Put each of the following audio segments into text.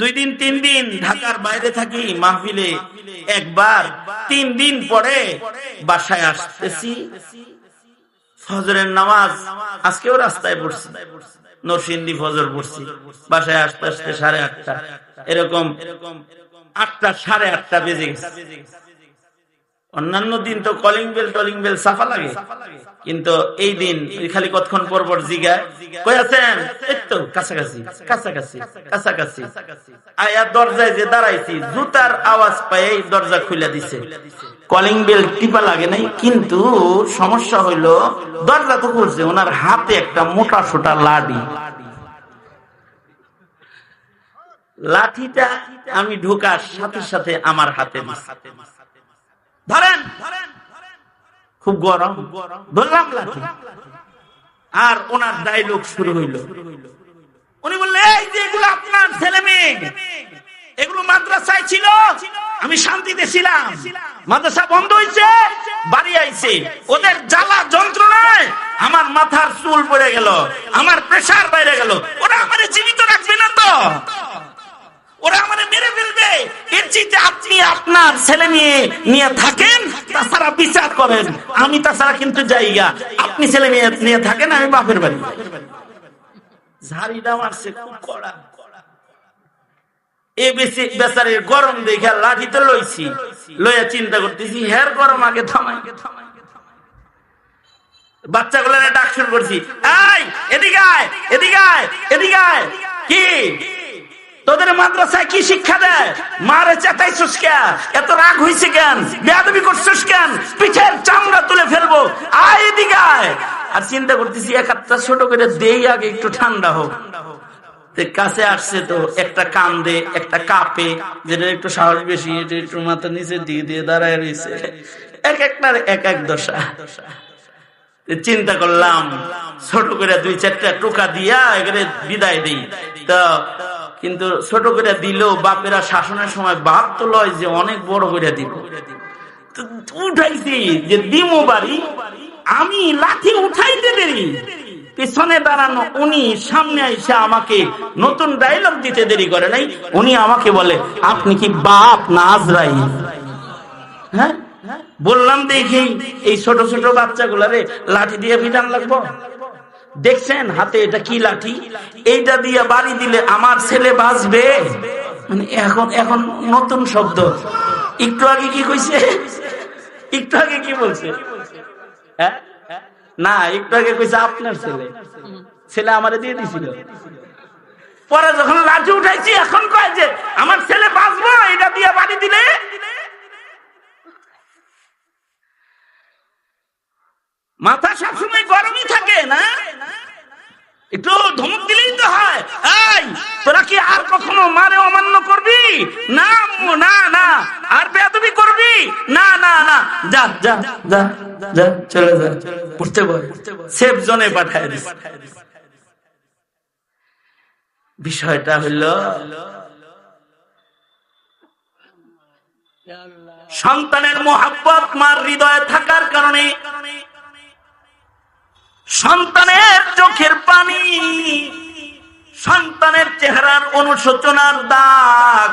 দুই দিন, তিন দিন ঢাকার বাইরে থাকি মাহফিলে। একবার, তিন দিন পরে বাসায় আসতেছি। ফজরের নামাজ, আজকেও রাস্তায় পড়ছে। নরসিন্দি ফজর পড়ছি। বাসায় আসতে আসতে সাড়ে আটটা। এরকম আটটা, সাড়ে আটটা বেজে গেছে। অন্যান্য দিন তো কলিং বেল টলিং বেল সাফা লাগে। কিন্তু এই দিন খালি কতক্ষণ পর কই আছেন? কাছাকাছি কাছাকাছি কাছাকাছি। আয়া দরজায় যে দাঁড়াইছি, জুতার আওয়াজ দরজা খুলে দিছে। কলিং বেল টিপা লাগে নাই, কিন্তু সমস্যা হইল, দরজা তো খুলছে, ওনার হাতে একটা মোটা সোটা লাডি লাঠিটা আমি ঢোকার সাথে সাথে আমার হাতে ধরেন। খুব গরম। ধরলাম আর ওনার ডায়লগ শুরু হইল। উনি বললেন এই যে এগুলো আপনার ছেলে মেয়ে, এগুলো মাদ্রাসায় ছিল, আমি শান্তিতে ছিলাম। মাদ্রাসা বন্ধ হয়েছে বাড়ি আইছে। ওদের জ্বালা যন্ত্রণায় আমার মাথার চুল পড়ে গেল, আমার প্রেসার বাইরে গেল। ওরা আমার জীবিত রাখবে না তো ওরা আমাদের মেরে ফেলবে এর আপনি আপনার ছেলে মেয়ে নিয়ে থাকেন, তাছাড়া বিচার করেন, আমি তাছাড়া কিন্তু যাইগা আপনি ছেলে মেয়ে নিয়ে থাকেন, আমি বাপের বাড়ি। ঝাড়িটা মারছে খুব কড়া। গরম দেখে লইছি। লইয়া চিন্তা করতেছি, হের গরম আগে বাচ্চাগুলো ডাক শুরু করছি এদিকে এদিকে কি? তোদের মাদ্রাসায় কি শিক্ষা দেয়? মারে চেতাইছিস কেন এত রাগ হয়েছে কেন? বেয়াদবি করছিস কেন? পিঠের চামড়া তুলে ফেলব। আয় এদিকে আয়। আর চিন্তা করতেছি, এক হাতটা ছোট করে দেই আগে, একটু ঠান্ডা হোক। কাছে আসছে তো, একটা কান্দে, একটা কাপে, যেটা একটু সাহস বেশি, এটা একটু মাথা নিচে দিয়ে দিয়ে দাঁড়ায় রয়েছে এক একটার এক এক দশা। চিন্তা করলাম, ছোট করে দুই চারটা টোকা দিয়া এখানে বিদায় দিই। তো কিন্তু ছোট করে দিলেও বাপেরা শাসনের সময় বাপ তো লয় যে অনেক বড় করে দিব। উঠাইছি যে দিমো বাড়ি, আমি লাঠি উঠাইতে দেরি। পিছনে দাঁড়ানো উনি সামনে এসে আমাকে নতুন ডায়লগ দিতে দেরি করে নাই। উনি আমাকে বলে, আপনি কি বাপ না আজরাই হ্যাঁ? বললাম দেখি এই ছোট ছোট বাচ্চাগুলারে লাঠি দিয়ে বিধান লাগবো? দেখছেন হাতে এটা কি লাঠি? এইটা দিয়ে বাড়ি দিলে আমার ছেলে বাঁচবে? মানে এখন এখন নতুন শব্দ। একটু আগে কি কইছে? একটু আগে কি বলছে? হ্যাঁ? না, একটু আগে কইছে আপনার ছেলে। ছেলে আমারে দিয়ে দিছিল। পরে যখন লাঠি উঠাইছি, এখন কয় যে আমার ছেলে বাঁচবো এটা দিয়ে বাড়ি দিলে মাথা সবসময় গরমই থাকে, না? একটু ধমক দিলেই তো হয়। তোরা কি আর কখনো মারে অমান্য করবি? না না না। আর বেয়াদবি করবি? না না না। যা যা যা যা, চলে যা। পড়তে বল। সেফ জোনে পাঠায় দিস। বিষয়টা হলো সন্তানের মোহাব্বত মার হৃদয়ে থাকার কারণে সন্তানের চোখের পানি, সন্তানের চেহারার অনুশোচনার দাগ,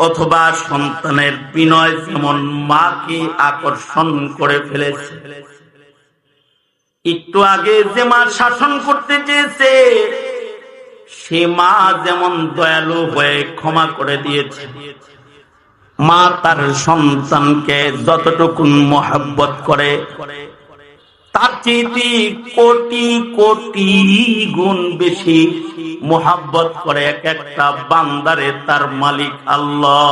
অথবা সন্তানের বিনয় যেমন মাকে আকর্ষণ করে ফেলেছে। একটু আগে যে মা শাসন করতে চেয়েছে, সে মা যেমন দয়ালু হয়ে ক্ষমা করে দিয়েছে। মা তার সন্তানকে যতটুকু মহাব্বত করে তার চেয়ে কোটি কোটি গুণ বেশি মোহাব্বত করে এক একটা বান্দারে তার মালিক আল্লাহ।